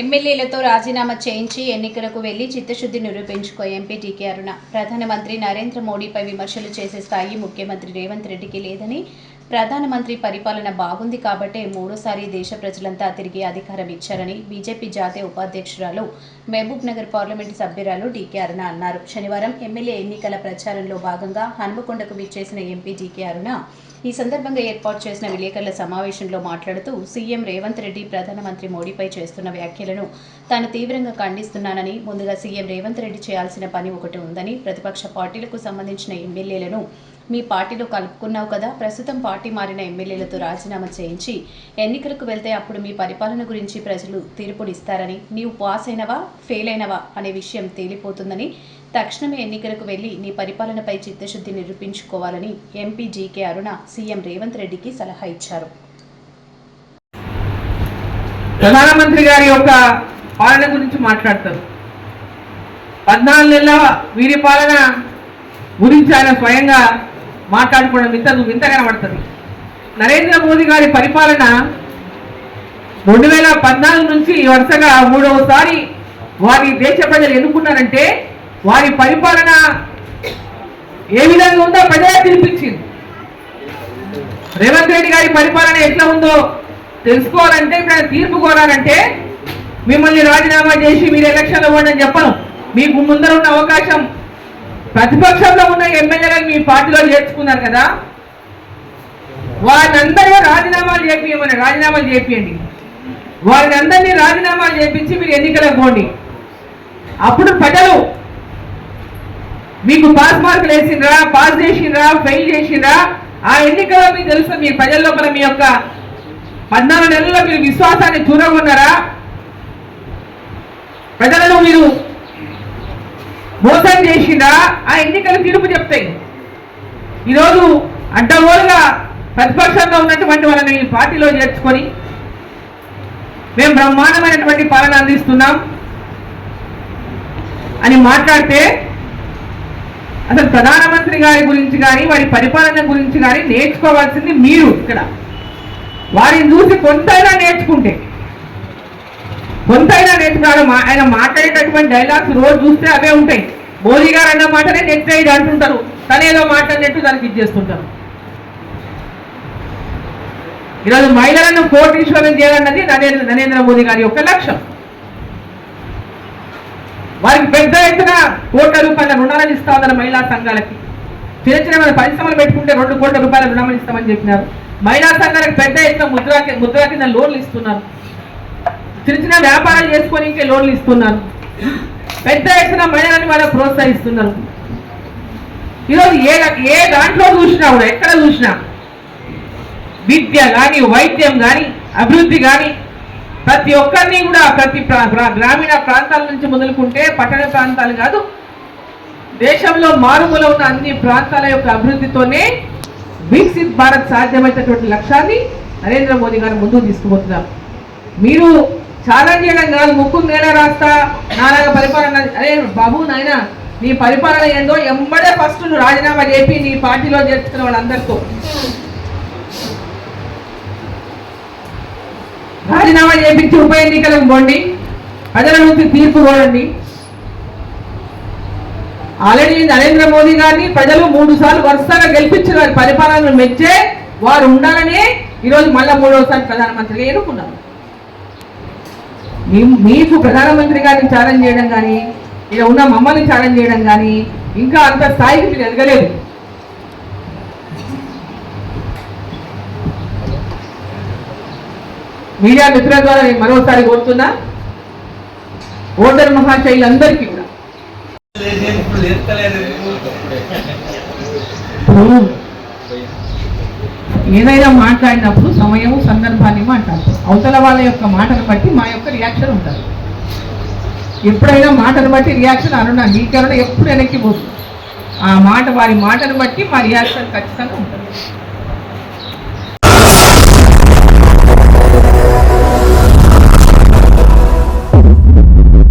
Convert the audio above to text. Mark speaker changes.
Speaker 1: ఎమ్మెల్యేలతో రాజీనామా చేయించి ఎన్నికలకు వెళ్ళి చిత్తశుద్ధి నిరూపించుకో ఎంపీ టీకే అరుణ. ప్రధానమంత్రి నరేంద్ర మోడీపై విమర్శలు చేసే స్థాయి ముఖ్యమంత్రి రేవంత్ రెడ్డికి లేదని ప్రధానమంత్రి పరిపాలన బాగుంది కాబట్టే మూడోసారి దేశ ప్రజలంతా తిరిగి అధికారం ఇచ్చారని బీజేపీ జాతీయ ఉపాధ్యక్షురాలు మహబూబ్ నగర్ పార్లమెంటు సభ్యురాలు డీకే అరుణ అన్నారు. శనివారం ఎమ్మెల్యే ఎన్నికల ప్రచారంలో భాగంగా హన్మకొండకు విచ్చేసిన ఎంపీ డీకే అరుణ ఈ సందర్భంగా ఏర్పాటు చేసిన విలేకరుల సమావేశంలో మాట్లాడుతూ సీఎం రేవంత్ రెడ్డి ప్రధానమంత్రి మోడీపై చేస్తున్న వ్యాఖ్యలను తాను తీవ్రంగా ఖండిస్తున్నానని ముందుగా సీఎం రేవంత్ రెడ్డి చేయాల్సిన పని ఒకటి ఉందని ప్రతిపక్ష పార్టీలకు సంబంధించిన ఎమ్మెల్యేలను మీ పార్టీలో కలుపుకున్నావు కదా ప్రస్తుతం పార్టీ మారిన ఎమ్మెల్యేలతో రాజీనామా చేయించి ఎన్నికలకు వెళ్తే అప్పుడు మీ పరిపాలన గురించి ప్రజలు తీర్పునిస్తారని నీవు పాస్ అయినవా ఫెయిల్ అయినవా అనే విషయం తేలిపోతుందని తక్షణమే ఎన్నికలకు వెళ్ళి నీ పరిపాలనపై చిత్తశుద్ధి నిరూపించుకోవాలని MP GK Aruna CM Revanth రెడ్డికి సలహా ఇచ్చారు.
Speaker 2: ప్రధానమంత్రి గారి యొక్క పాలన గురించి మాట్లాడతారు. పద్నాలుగు నెలల వీరి పాలన గురించి ఆయన స్వయంగా మాట్లాడుకోవడం వింత వింత కనబడుతుంది. నరేంద్ర మోదీ గారి పరిపాలన రెండు వేల పద్నాలుగు నుంచి వరుసగా మూడవసారి వారి దేశ ప్రజలు ఎన్నుకున్నారంటే వారి పరిపాలన ఏ విధంగా ఉందో ప్రజలే పిలిపించింది. రేవంత్ రెడ్డి గారి పరిపాలన ఎట్లా ఉందో తెలుసుకోవాలంటే ఇప్పుడు ఆయన తీర్పు కోరాలంటే మిమ్మల్ని రాజీనామా చేసి మీరు ఎలక్షన్లో ఇవ్వండి చెప్పను. మీకు ముందర ఉన్న అవకాశం ప్రతిపక్షంలో ఉన్న ఎమ్మెల్యేలను మీ పార్టీలో చేర్చుకున్నారు కదా? వారిని రాజీనామాలు చేపియమని రాజీనామాలు చేపియండి. వారిని అందరినీ రాజీనామాలు చేపించి మీరు ఎన్నికలకు పోండి. అప్పుడు ప్రజలు మీకు పాస్ మార్కులు వేసిండ్రా పాస్ చేసిండ్రా ఫెయిల్ చేసిండ్రా? ఆ ఎన్నికల్లో మీకు తెలుసు మీ ప్రజల లోపల మీ యొక్క పద్నాలుగు నెలల్లో మీరు విశ్వాసాన్ని చూరగొన్నారా ప్రజలను మీరు మోసం చేసినా ఆ ఎన్నికలు తీర్పు చెప్తాయి. ఈరోజు అడ్డగోలుగా ప్రతిపక్షంగా ఉన్నటువంటి వాళ్ళని ఈ పార్టీలో చేర్చుకొని మేము బ్రహ్మాండమైనటువంటి పాలన అందిస్తున్నాం అని మాట్లాడితే అసలు ప్రధానమంత్రి గారి గురించి కానీ వారి పరిపాలన గురించి కానీ నేర్చుకోవాల్సింది మీరు ఇక్కడ. వారిని చూసి కొంతైనా నేర్చుకుంటే కొంతైనా నేర్చుకున్నాడు ఆయన మాట్లాడేటటువంటి డైలాగ్స్ రోజు చూస్తే అవే ఉంటాయి. మోదీ గారు అన్న మాటనే నెట్ ఇది అంటుంటారు. తనేదో మాట్లాడినట్టు దానికి ఇచ్చేస్తుంటారు ఈరోజు మహిళలను కోటీశ్వరం చేయాలన్నది నరేంద్ర నరేంద్ర మోదీ గారి యొక్క లక్ష్యం. వారికి పెద్ద ఎత్తున కోట్ల రూపాయల రుణాలను ఇస్తామన్నారు మహిళా సంఘాలకి. చిన్న చిన్న మన పరిశ్రమలు పెట్టుకుంటే రెండు కోట్ల రూపాయల రుణాలను ఇస్తామని చెప్పినారు. మహిళా సంఘాలకు పెద్ద ఎత్తున ముద్రా ముద్రా కింద లోన్లు ఇస్తున్నారు. చిన్న చిన్న వ్యాపారాలు చేసుకొని ఇంకే లోన్లు ఇస్తున్నారు. పెద్ద ఎత్తున మహిళలను వాళ్ళ ప్రోత్సహిస్తున్నారు. ఈరోజు ఏ ఏ దాంట్లో చూసినా కూడా ఎక్కడ చూసినా విద్య కానీ వైద్యం కానీ అభివృద్ధి కానీ ప్రతి ఒక్కరిని కూడా ప్రతి ప్రా- గ్రామీణ ప్రాంతాల నుంచి మొదలుకుంటే పట్టణ ప్రాంతాలు కాదు దేశంలో మారుమూల ఉన్న అన్ని ప్రాంతాల యొక్క అభివృద్ధితోనే వికసిత్ భారత్ సాధ్యమైనటువంటి లక్ష్యాన్ని నరేంద్ర మోదీ గారు ముందుకు తీసుకుపోతున్నారు. మీరు ఛాలెంజ్ చేయడం కాదు ముక్కు నేల రాస్తా నాలాగా పరిపాలన అరే బాబు నాయన నీ పరిపాలన ఏందో ఎంబడే ఫస్ట్ నువ్వు రాజీనామా చేపి నీ పార్టీలో చేర్చుకున్న వాళ్ళందరితో. రాజీనామా చేపించి ఉప ఎన్నికలకు పోండి ప్రజల నుంచి తీర్పు కోరండి ఆల్రెడీ నరేంద్ర మోదీ గారిని ప్రజలు మూడు సార్లు వరుసగా గెలిపించిన వారి పరిపాలనను మెచ్చే వారు ఉండాలనే ఈరోజు మళ్ళా మూడవసారి ప్రధానమంత్రిగా ఎన్నుకున్నారు. మీకు ప్రధానమంత్రి గారిని ఛాలెంజ్ చేయడం కానీ ఇక్కడ ఉన్న మమ్మల్ని ఛాలెంజ్ చేయడం కానీ ఇంకా అంత స్థాయికి మీరు ఎదగలేదు. మీడియా మిత్రుల ద్వారా నేను మరోసారి కోరుతున్నా ఓటర్ మహాశైలందరికీ కూడా. ఏదైనా మాట్లాడినప్పుడు సమయము సందర్భాన్ని మాట్లాడతాం. అవతల వాళ్ళ యొక్క మాటను బట్టి మా యొక్క రియాక్షన్ ఉంటుంది. ఎప్పుడైనా మాటను బట్టి రియాక్షన్ అరుణ నీకెవరైనా ఎప్పుడు వెనక్కి పోతుంది ఆ మాట వారి మాటను బట్టి మా రియాక్షన్ ఖచ్చితంగా ఉంటుంది.